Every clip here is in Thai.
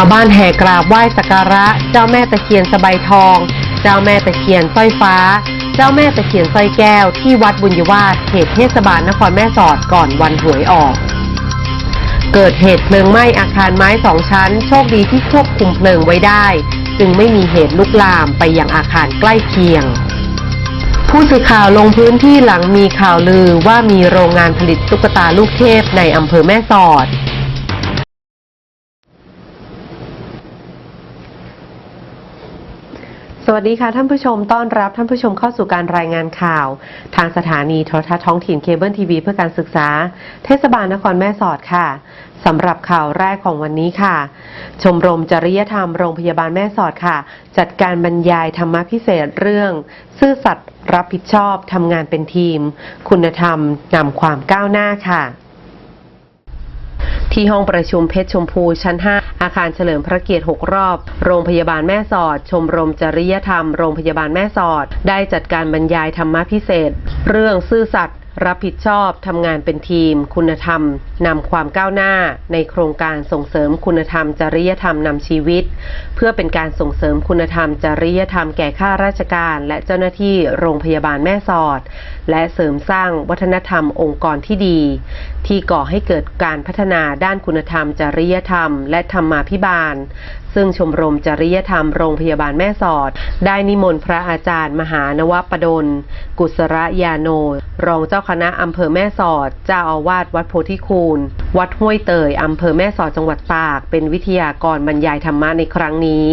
ชาวบ้านแห่กราบไหว้สักการะ เจ้าแม่ตะเคียนสะใบทอง เจ้าแม่ตะเคียนสร้อยฟ้า เจ้าแม่ตะเคียนสร้อยแก้วที่วัดบุญยวาสเขตเทศบาลนครแม่สอดก่อนวันหวยออก เกิดเหตุเพลิงไหม้อาคารไม้สองชั้น โชคดีที่ควบคุมเพลิงไว้ได้ จึงไม่มีเหตุลุกลามไปยังอาคารใกล้เคียงผู้สื่อข่าวลงพื้นที่หลังมีข่าวลือว่ามีโรงงานผลิตตุ๊กตาลูกเทพในอำเภอแม่สอด สวัสดีค่ะท่านผู้ชมต้อนรับท่านผู้ชมเข้าสู่การรายงานข่าว ทางสถานีโทรทัศน์ท้องถิ่นเคเบิลทีวีเพื่อการศึกษา เทศบาลนครแม่สอดค่ะสำหรับข่าวแรกของวันนี้ค่ะ ชมรมจริยธรรมโรงพยาบาลแม่สอดค่ะ จัดการบรรยายธรรมพิเศษเรื่อง ซื่อสัตย์รับผิดชอบทำงานเป็นทีม คุณธรรมนำความก้าวหน้าค่ะ ที่ห้องประชุมเพชรชมพูชั้น 5 อาคารเฉลิมพระเกียรติ 6 รอบ โรงพยาบาลแม่สอด ชมรมจริยธรรม โรงพยาบาลแม่สอด ได้จัดการบรรยายธรรมะพิเศษ เรื่องซื่อสัตย์ รับผิดชอบทำงานเป็นทีม คุณธรรมนำความก้าวหน้า ในโครงการส่งเสริมคุณธรรม จริยธรรมนำชีวิต เพื่อเป็นการส่งเสริมคุณธรรม จริยธรรมแก่ข้าราชการ และเจ้าหน้าที่โรงพยาบาลแม่สอด และเสริมสร้างวัฒนธรรมองค์กรที่ดี ที่ก่อให้เกิดการพัฒนาด้านคุณธรรม จริยธรรม และธรรมาภิบาลซึ่งชมรมจริยธรรมโรงพยาบาลแม่สอด ได้นิมนต์พระอาจารย์มหานวปดล กุศระยาโน รองเจ้าคณะอำเภอแม่สอด เจ้าอาวาสวัดโพธิคูณ วัดห้วยเตยอำเภอแม่สอดจังหวัดตาก เป็นวิทยากรบรรยายธรรมะในครั้งนี้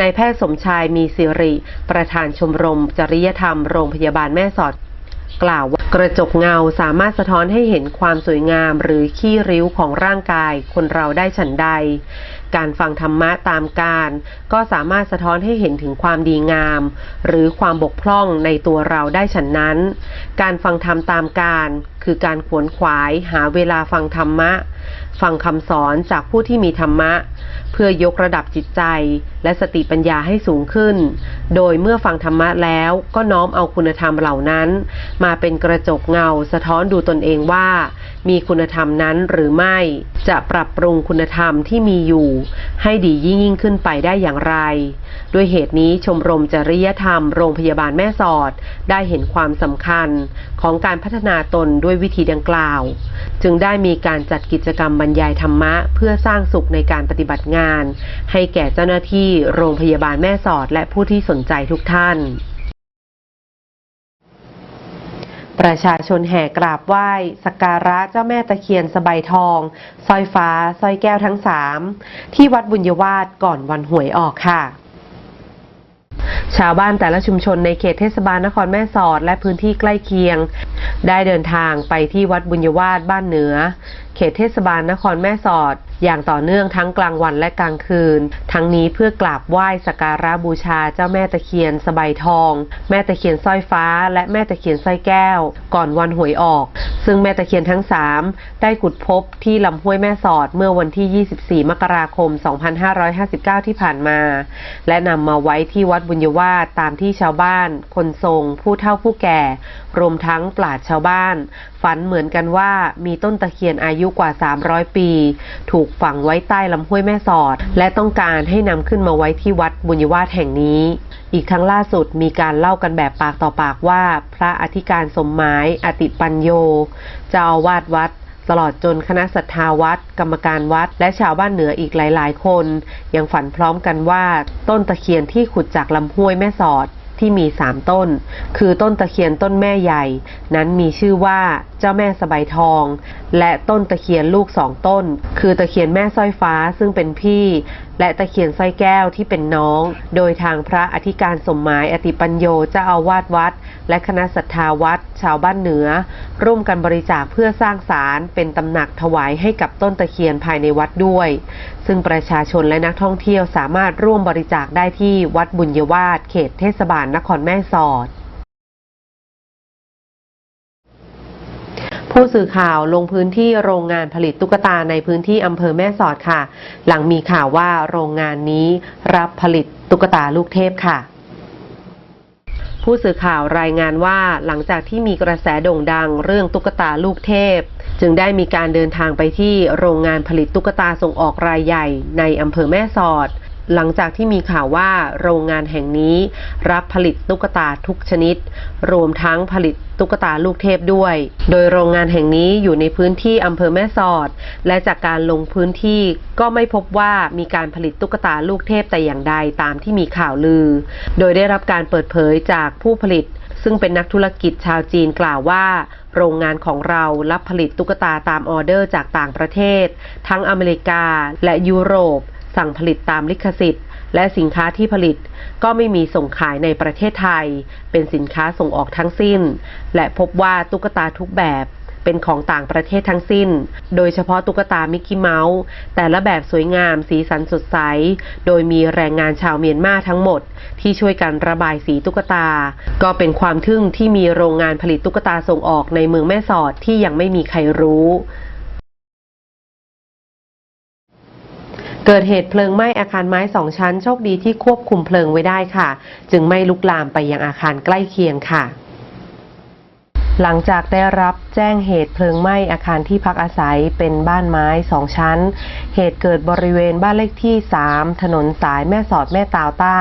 นายแพทย์สมชายมีสิริ ประธานชมรมจริยธรรมโรงพยาบาลแม่สอด กล่าวว่ากระจกเงาสามารถสะท้อนให้เห็นความสวยงามหรือขี้ริ้วของร่างกายคนเราได้ฉันใด การฟังธรรมะตามการ ก็สามารถสะท้อนให้เห็นถึงความดีงาม หรือความบกพร่องในตัวเราได้ฉันนั้น การฟังธรรมตามการ คือการขวนขวายหาเวลาฟังธรรมะ ฟังคำสอนจากผู้ที่มีธรรมะ เพื่อยกระดับจิตใจ และสติปัญญาให้สูงขึ้น โดยเมื่อฟังธรรมะแล้วก็น้อมเอาคุณธรรมเหล่านั้น มาเป็นกระจกเงาสะท้อนดูตนเองว่า มีคุณธรรมนั้นหรือไม่ จะปรับปรุงคุณธรรมที่มีอยู่ ให้ดียิ่งยิ่งขึ้นไปได้อย่างไร ด้วยเหตุนี้ชมรมจริยธรรมโรงพยาบาลแม่สอด ได้เห็นความสำคัญของการพัฒนาตนด้วยวิธีดังกล่าว จึงได้มีการจัดกิจกรรมบรรยายธรรมะ เพื่อสร้างสุขในการปฏิบัติงาน ให้แก่เจ้าหน้าที่โรงพยาบาลแม่สอดและผู้ที่สนใจทุกท่าน ประชาชนแห่กราบไหว้สักการะเจ้าแม่ตะเคียนสบายทองสร้อยฟ้าสร้อยแก้วทั้งสามที่วัดบุญยวาสก่อนวันหวยออกค่ะชาวบ้านแต่ละชุมชนในเขตเทศบาลนครแม่สอดและพื้นที่ใกล้เคียง ได้เดินทางไปที่วัดบุญยวาสบ้านเหนือเขตเทศบาลนครแม่สอด อย่างต่อเนื่องทั้งกลางวันและกลางคืน ทั้งนี้เพื่อกราบไหว้สักการะบูชาเจ้าแม่ตะเคียนสบายทอง แม่ตะเคียนสร้อยฟ้า และแม่ตะเคียนสร้อยแก้ว ก่อนวันหวยออก ซึ่งแม่ตะเคียนทั้งสามได้ขุดพบที่ลำห้วยแม่สอดเมื่อวันที่ 24 มกราคม 2559 ที่ผ่านมา และนำมาไว้ที่วัดบุญยวาสตามที่ชาวบ้าน คนทรง ผู้เฒ่าผู้แก่ รวมทั้งปราชญ์ชาวบ้าน ฝันเหมือนกันว่ามีต้นตะเคียนอายุกว่า 300 ปี ถูกฝังไว้ใต้ลำห้วยแม่สอด และต้องการให้นำขึ้นมาไว้ที่วัดบุญยวาสแห่งนี้ อีกทั้งล่าสุดมีการเล่ากันแบบปากต่อปากว่า พระอธิการสมหมายอติปัญโยเจ้าอาวาสวัดตลอดจนคณะศรัทธาวัด กรรมการวัด และชาวบ้านเหนืออีกหลาย ๆ คน ยังฝันพร้อมกันว่าต้นตะเคียนที่ขุดจากลำห้วยแม่สอดที่มีสามต้น คือต้นตะเคียนต้นแม่ใหญ่ นั้นมีชื่อว่า เจ้าแม่สบายทอง และต้นตะเคียนลูกสองต้น คือตะเคียนแม่สร้อยฟ้าซึ่งเป็นพี่ และตะเคียนสร้อยแก้วที่เป็นน้อง โดยทางพระอธิการสมหมายอติปัญโยเจ้าอาวาสวัด และคณะศรัทธาวัด ชาวบ้านเหนือ ร่วมกันบริจาคเพื่อสร้างศาลเป็นตำหนักถวายให้กับต้นตะเคียนภายในวัดด้วย ซึ่งประชาชนและนักท่องเที่ยวสามารถร่วมบริจาคได้ที่วัดบุญยวาสเขตเทศบาลนครแม่สอด ผู้สื่อข่าวลงพื้นที่โรงงานผลิตตุ๊กตาในพื้นที่อำเภอแม่สอดค่ะ หลังมีข่าวว่าโรงงานนี้รับผลิตตุ๊กตาลูกเทพค่ะผู้สื่อข่าวรายงานว่าหลังจากที่มีกระแสโด่งดังเรื่องตุ๊กตาลูกเทพ จึงได้มีการเดินทางไปที่โรงงานผลิตตุ๊กตาส่งออกรายใหญ่ในอำเภอแม่สอด หลังจากที่มีข่าวว่าโรงงานแห่งนี้ รับผลิตตุ๊กตาทุกชนิด รวมทั้งผลิตตุ๊กตาลูกเทพด้วย โดยโรงงานแห่งนี้อยู่ในพื้นที่อำเภอแม่สอด และจากการลงพื้นที่ก็ไม่พบว่ามีการผลิตตุ๊กตาลูกเทพแต่อย่างใดตามที่มีข่าวลือ โดยได้รับการเปิดเผยจากผู้ผลิต ซึ่งเป็นนักธุรกิจชาวจีนกล่าวว่าโรงงานของเรารับผลิตตุ๊กตาตามออเดอร์จากต่างประเทศ ทั้งอเมริกาและยุโรป สั่งผลิตตามลิขสิทธิ์ และสินค้าที่ผลิตก็ไม่มีส่งขายในประเทศไทย เป็นสินค้าส่งออกทั้งสิ้น และพบว่าตุ๊กตาทุกแบบเป็นของต่างประเทศทั้งสิ้น โดยเฉพาะตุ๊กตามิกกี้เมาส์ แต่ละแบบสวยงามสีสันสดใส โดยมีแรงงานชาวเมียนมาทั้งหมด ที่ช่วยกันระบายสีตุ๊กตา ก็เป็นความทึ่งที่มีโรงงานผลิตตุ๊กตาส่งออกในเมืองแม่สอดที่ยังไม่มีใครรู้ เกิดเหตุเพลิงไหม้อาคารไม้สองชั้น โชคดีที่ควบคุมเพลิงไว้ได้ค่ะ จึงไม่ลุกลามไปยังอาคารใกล้เคียงค่ะหลังจากได้รับแจ้งเหตุเพลิงไหม้อาคารที่พักอาศัยเป็นบ้านไม้สองชั้น เหตุเกิดบริเวณบ้านเลขที่ 3 ถนนสายแม่สอดแม่ตาวใต้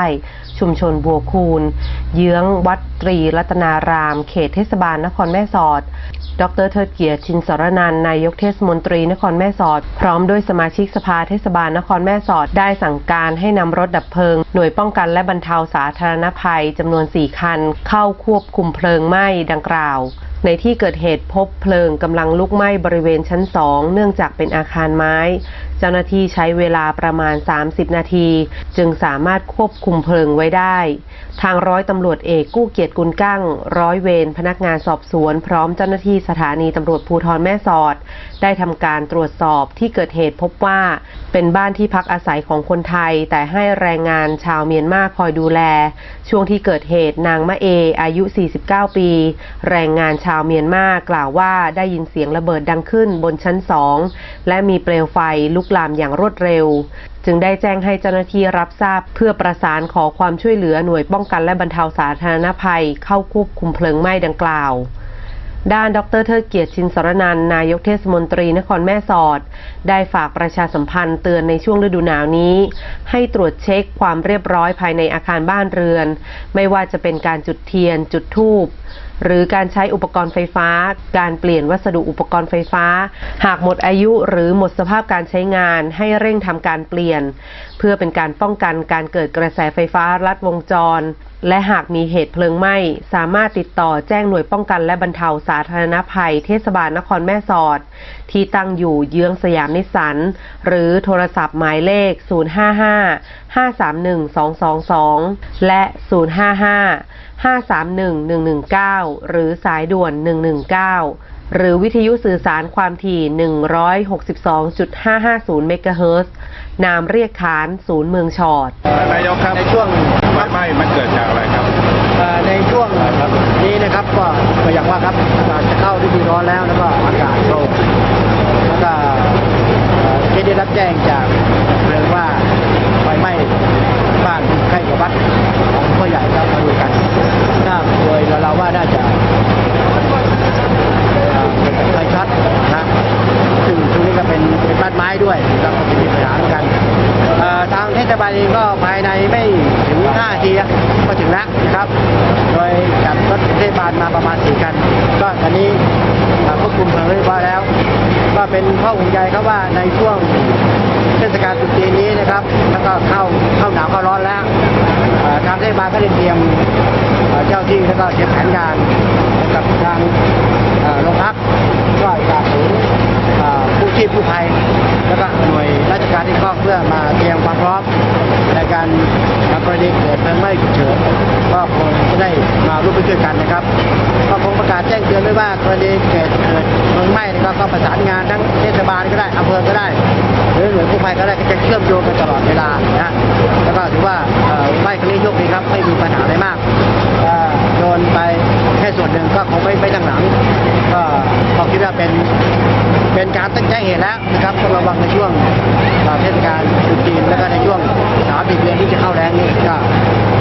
ชุมชนบัวคูน เยื้องวัดตรีรัตนาราม เขตเทศบาลนครแม่สอด ดรเทิดเกียรติชินสรนันนายกเทศมนตรีนครแม่สอด พร้อมด้วยสมาชิกสภาเทศบาลนครแม่สอดได้สั่งการให้นำรถดับเพลิง หน่วยป้องกันและบรรเทาสาธารณภัยจำนวน 4 คัน เข้าควบคุมเพลิงไหม้ดังกล่าวในที่เกิดเหตุพบเพลิงกำลังลุกไหม้บริเวณชั้น2เนื่องจากเป็นอาคารไม้ เจ้าหน้าที่ใช้เวลาประมาณ 30 นาที จึงสามารถควบคุมเพลิงไว้ได้ ทางร้อยตำรวจเอกกู้เกียรติกุลกั้ง ร้อยเวรพนักงานสอบสวน พร้อมเจ้าหน้าที่สถานีตำรวจภูธรแม่สอด ได้ทำการตรวจสอบที่เกิดเหตุพบว่า เป็นบ้านที่พักอาศัยของคนไทย แต่ให้แรงงานชาวเมียนมาคอยดูแล ช่วงที่เกิดเหตุนางมะเอ อายุ 49 ปี แรงงานชาวเมียนมากล่าวว่าได้ยินเสียงระเบิดดังขึ้นบนชั้นสองและมีเปลวไฟลุกลามอย่างรวดเร็ว จึงได้แจ้งให้เจ้าหน้าที่รับทราบเพื่อประสานขอความช่วยเหลือหน่วยป้องกันและบรรเทาสาธารณภัย เข้าควบคุมเพลิงไหม้ดังกล่าว ด้านดรเทิดเกียรติชินสรนันนายกเทศมนตรีนครแม่สอด ได้ฝากประชาสัมพันธ์เตือนในช่วงฤดูหนาวนี้ ให้ตรวจเช็คความเรียบร้อยภายในอาคารบ้านเรือน ไม่ว่าจะเป็นการจุดเทียนจุดธูป หรือการใช้อุปกรณ์ไฟฟ้า การเปลี่ยนวัสดุอุปกรณ์ไฟฟ้า หากหมดอายุหรือหมดสภาพการใช้งานให้เร่งทำการเปลี่ยน เพื่อเป็นการป้องกันการเกิดกระแสไฟฟ้าลัดวงจร และหากมีเหตุเพลิงไหม้สามารถติดต่อแจ้งหน่วยป้องกันและบรรเทาสาธารณภัย เทศบาลนครแม่สอด ที่ตั้งอยู่เยื้องสยามนิสันหรือโทรศัพท์หมายเลข 055 531 222 และ 055 531-119 หรือสายด่วน 119 หรือวิทยุสื่อสารความถี่ 162.550 เมกะเฮิรตซ์นามเรียกขานศูนย์เมืองชอดนายกครับในช่วงไฟไหม้มันเกิดจากอะไรครับเอ่อในช่วงนี้นะครับก็ก็อย่างว่าครับอากาศจะเข้าฤดูร้อนแล้วแล้วก็อากาศโลแล้วก็เอ่อที่ได้รับแจ้งจากเพลิงว่าไฟไหม้บ้านใกล้กับวัดของพ่อใหญ่ครับมาดูกันถ้าโดยเราเรา ว่าน่าจะเอ่อเกิดจากไฟช็อตนะซึ่งตรงนี้ก็เป็นเป็นบ้านไม้ด้วยแล้วก็มีปัญหาเหมือนกันทางเทศบาลเองก็ภายในไม่ถึง5นาทีก็ถึงแล้วนะครับ โดยจัดรถเทศบาลมาประมาณสี่คัน ก็ตอนนี้ควบคุมเพลิงเรียบร้อยแล้ว ก็เป็นข้อห่วงใยครับว่าในช่วงเทศกาลตรุษจีนนี้นะครับ แล้วก็เข้าเข้าหนาวเข้าร้อนแล้วทางเทศบาลก็ได้เตรียม เจ้าที่แล้วก็เตรียมแผนงานกับทางโรงพักก็จากศูนย์ผู้ชีพผู้ภัย แล้วก็หน่วยราชการที่เกี่ยวข้องเพื่อมาเตรียมความพร้อมในการกรณีเกิดเพลิงไหม้ฉุกเฉินก็คงจะได้มาร่วมด้วยช่วยกันนะครับก็คงประกาศแจ้งเตือนไว้ว่ากรณีเกิดเกิดเพลิงไหม้นะครับก็ประสานงานทั้งเทศบาลก็ได้อำเภอก็ได้ หรือหน่วยกู้ภัยก็ได้จะเชื่อมโยงกันตลอดเวลานะแล้วก็ถือว่าไหม้ครั้งนี้โชคดีครับไม่มีปัญหาอะไรมาก นไปแค่ส่วนหนึ่งก็คงไม่ไม่ตั้งหลัง ก็ก็คิดว่าเป็นเป็นการตั้งใจเหตุแล้วนะครับต้องระวังในช่วงเอ่อเทศกาลตรุษจีนแล้วก็ในช่วงสามสี่เดือนที่จะเข้าแรงนี่ก็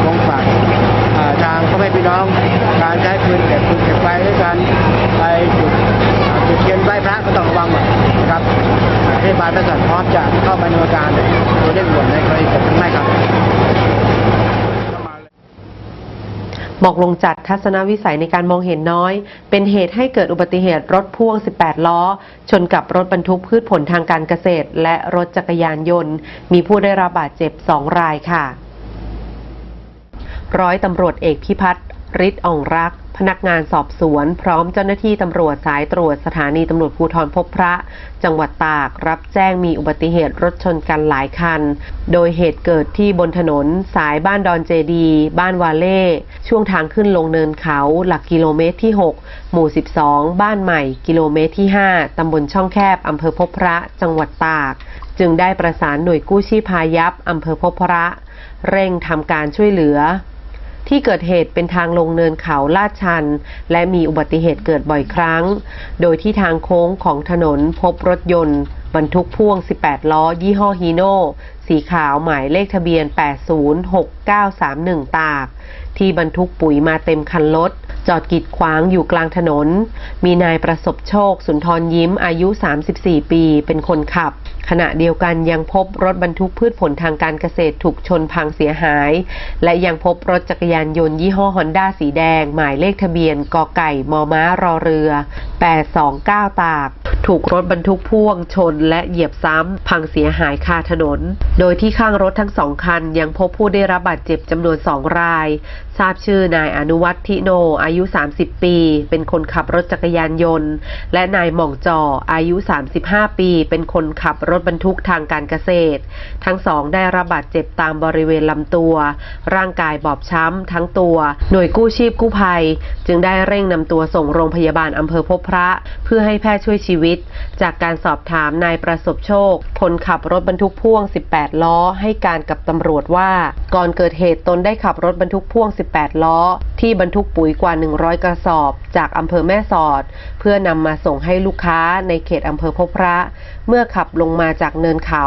คงฝากทางพ่อแม่พี่น้อง การใช้ปืนเก็บปืนเก็บไฟด้วยการไปจุดจุดเทียนไหว้พระก็ต้องระวังหน่อยนะครับเทศบาลประสานพร้อมจะเข้ามาดำเนินการโดยเร่งด่วนในกรณีเกิดเพลิงไหม้ครับ หมอกลงจัดทัศนวิสัยในการมองเห็นน้อย เป็นเหตุให้เกิดอุบัติเหตุรถพ่วง 18 ล้อ ชนกับรถบรรทุกพืชผลทางการเกษตร และรถจักรยานยนต์ มีผู้ได้รับบาดเจ็บ 2 รายค่ะ ร้อยตำรวจเอกพิพัฒน์ฤทธิ์อ่องรัก พนักงานสอบสวน พร้อมเจ้าหน้าที่ตำรวจสายตรวจสถานีตำรวจภูธรพบพระ จังหวัดตากรับแจ้งมีอุบัติเหตุรถชนกันหลายคัน โดยเหตุเกิดที่บนถนนสายบ้านดอนเจดี บ้านวาเล่ ช่วงทางขึ้นลงเนินเขา หลักกิโลเมตรที่ 6 หมู่ 12 บ้านใหม่ กิโลเมตรที่ 5 ตำบลช่องแคบอำเภอพบพระ จังหวัดตาก จึงได้ประสานหน่วยกู้ชีพพายัพอำเภอพบพระ เร่งทำการช่วยเหลือ ที่เกิดเหตุเป็นทางลงเนินเขาลาดชัน และมีอุบัติเหตุเกิดบ่อยครั้ง โดยที่ทางโค้งของถนนพบรถยนต์บรรทุกพ่วง 18 ล้อ ยี่ห้อฮีโน่ สีขาวหมายเลขทะเบียน 806931 ตาก ที่บรรทุกปุ๋ยมาเต็มคันรถ จอดกีดขวางอยู่กลางถนน มีนายประสบโชค สุนทรยิ้มอายุ 34 ปี เป็นคนขับ ขณะเดียวกันยังพบรถบรรทุกพืชผลทางการเกษตรถูกชนพังเสียหาย และยังพบรถจักรยานยนต์ยี่ห้อฮอนด้าสีแดง หมายเลขทะเบียนกอไก่มอม้ารอเรือ 829 ตาก ถูกรถบรรทุกพ่วงชนและเหยียบซ้ำ พังเสียหายคาถนน โดยที่ข้างรถทั้งสองคันยังพบผู้ได้รับบาดเจ็บจำนวนสองรายทราบชื่อนายอนุวัฒน์ทิโน อายุ 30 ปี เป็นคนขับรถจักรยานยนต์ และนายหม่องจออายุ 35 ปี เป็นคนขับรถบรรทุกทางการเกษตร ทั้งสองได้รับบาดเจ็บตามบริเวณลำตัว ร่างกายบอบช้ำทั้งตัว หน่วยกู้ชีพกู้ภัย จึงได้เร่งนำตัวส่งโรงพยาบาลอำเภอพบพระ เพื่อให้แพทย์ช่วยชีวิต จากการสอบถามนายประสบโชค คนขับรถบรรทุกพ่วง 18 ล้อ ให้การกับตำรวจว่า ก่อนเกิดเหตุตนได้ขับรถบรรทุกพ่วง18ล้อ ที่บรรทุกปุ๋ยกว่า 100 กระสอบ จากอำเภอแม่สอด เพื่อนำมาส่งให้ลูกค้าในเขตอำเภอพบพระ เมื่อขับลงมาจากเนินเขา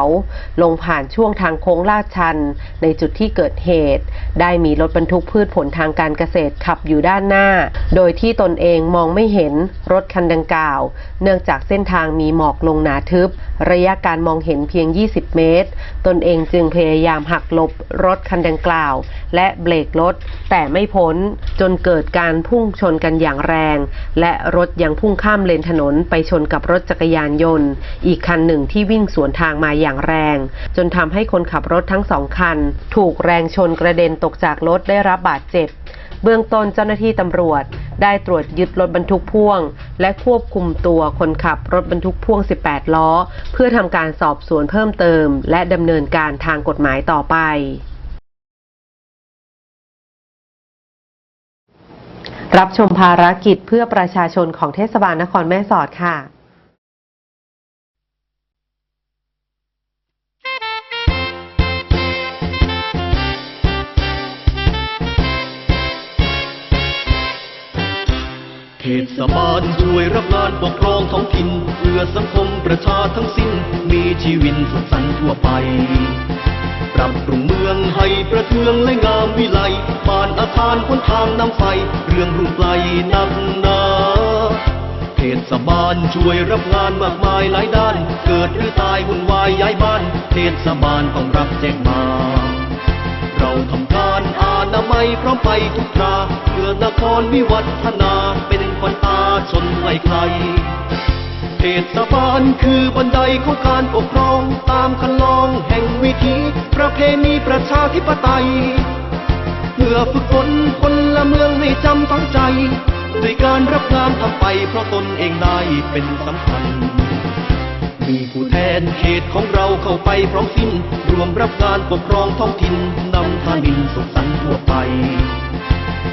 ลงผ่านช่วงทางโค้งลาดชัน ในจุดที่เกิดเหตุ ได้มีรถบรรทุกพืชผลทางการเกษตรขับอยู่ด้านหน้า โดยที่ตนเองมองไม่เห็นรถคันดังกล่าว เนื่องจากเส้นทางมีหมอกลงหนาทึบ ระยะการมองเห็นเพียง 20 เมตร ตนเองจึงพยายามหักหลบรถคันดังกล่าว และเบรกรถแต่ไม่พ้นจนเกิดการพุ่งชนกันอย่างแรง และรถยังพุ่งข้ามเลนถนนไปชนกับรถจักรยานยนต์ อีกคันหนึ่งที่วิ่งสวนทางมาอย่างแรง จนทำให้คนขับรถทั้งสองคัน ถูกแรงชนกระเด็นตกจากรถได้รับบาดเจ็บเบื้องต้นเจ้าหน้าที่ตำรวจ ได้ตรวจยึดรถบรรทุกพ่วง และควบคุมตัวคนขับรถบรรทุกพ่วง 18 ล้อ เพื่อทำการสอบสวนเพิ่มเติม และดำเนินการทางกฎหมายต่อไป รับชมภารกิจเพื่อประชาชนของเทศบาลนครแม่สอดค่ะ เทศบาลช่วยรับงานปกครองท้องถิ่นเพื่อสังคมประชาทั้งสิ้น มีชีวิตสุขสันต์ทั่วไป ปรับปรุงเมืองให้ประเทืองและงามวิไลบ้านอาคารคนทางน้ำไฟ เรื่องรุ่งไกลนักนาเทศบาลช่วยรับงานมากมายหลายด้าน เกิดหรือตายวุ่นวายย้ายบ้าน เทศบาลต้องรับแจ้งมาเราทำการอาณาไมยพร้อมไปทุกคราเพื่อนครวิวัฒนาเป็นขวัญตาชนไกลใคร ทศบาลคือบันไดของการปกครอง ตามคันลองแห่งวิถีประเพณีประชาธิปไตย เพื่อฝึกฝนคนละเมืองให้จำฝังใจด้วยการรับงานทำไปเพราะตนเองได้เป็นสำคัญ มีผู้แทนเขตของเราเข้าไปพร้อมสิ้น รวมรับงานปกครองท้องถิ่นนำทานินสุขสันต์ทั่วไป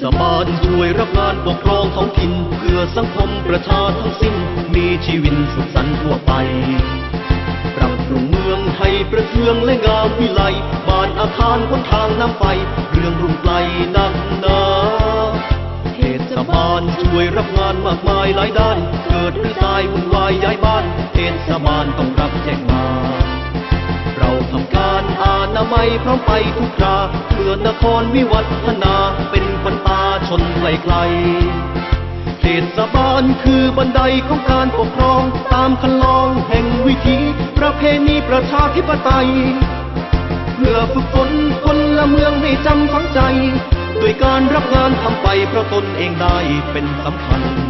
เทศบาลช่วยรับงานปกครองท้องถิ่นเพื่อสังคมประชาทั้งสิ้น มีชีวิตสุขสันต์ทั่วไป ปรับปรุงเมืองให้ประเทืองและงามวิไลบ้านอาคารบนทางน้ำไฟ เรื่องรุ่งไกลนักหนาเทศบาลช่วยรับงานมากมายหลายด้าน เกิดหรือตายวุ่นวายย้ายบ้าน เทศบาลต้อง อานามัยพร้อมไปทุกคราเพื่อนครวิวัฒนาเป็นปันตาชนไกลไกลๆเทศบาลคือบันไดของการปกครอง ตามคันลองแห่งวิถีประเพณีประชาธิปไตย เพื่อฝึกฝนคนละเมืองให้จำฝังใจด้วยการรับงานทำไปเพราะตนเองได้เป็นสำคัญ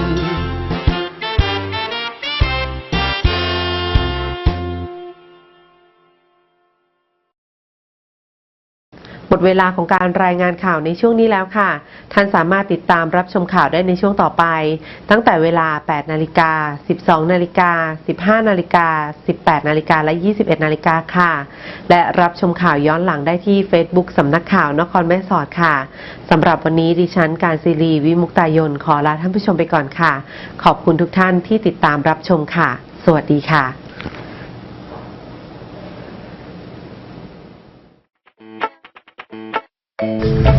มดเวลาของการรายงานข่าวในช่วงนี้แล้วค่ะ ท่านสามารถติดตามรับชมข่าวได้ในช่วงต่อไป ตั้งแต่เวลา 8 นาฬิกา 12 นาฬิกา 15 นาฬิกา 18 นาฬิกาและ 21 นาฬิกาค่ะ และรับชมข่าวย้อนหลังได้ที่ Facebook สำนักข่าวนครแม่สอดค่ะ สำหรับวันนี้ดิฉันการศิรีวิมุกตายนขอลาท่านผู้ชมไปก่อนค่ะ ขอบคุณทุกท่านที่ติดตามรับชมค่ะ สวัสดีค่ะ Thank you.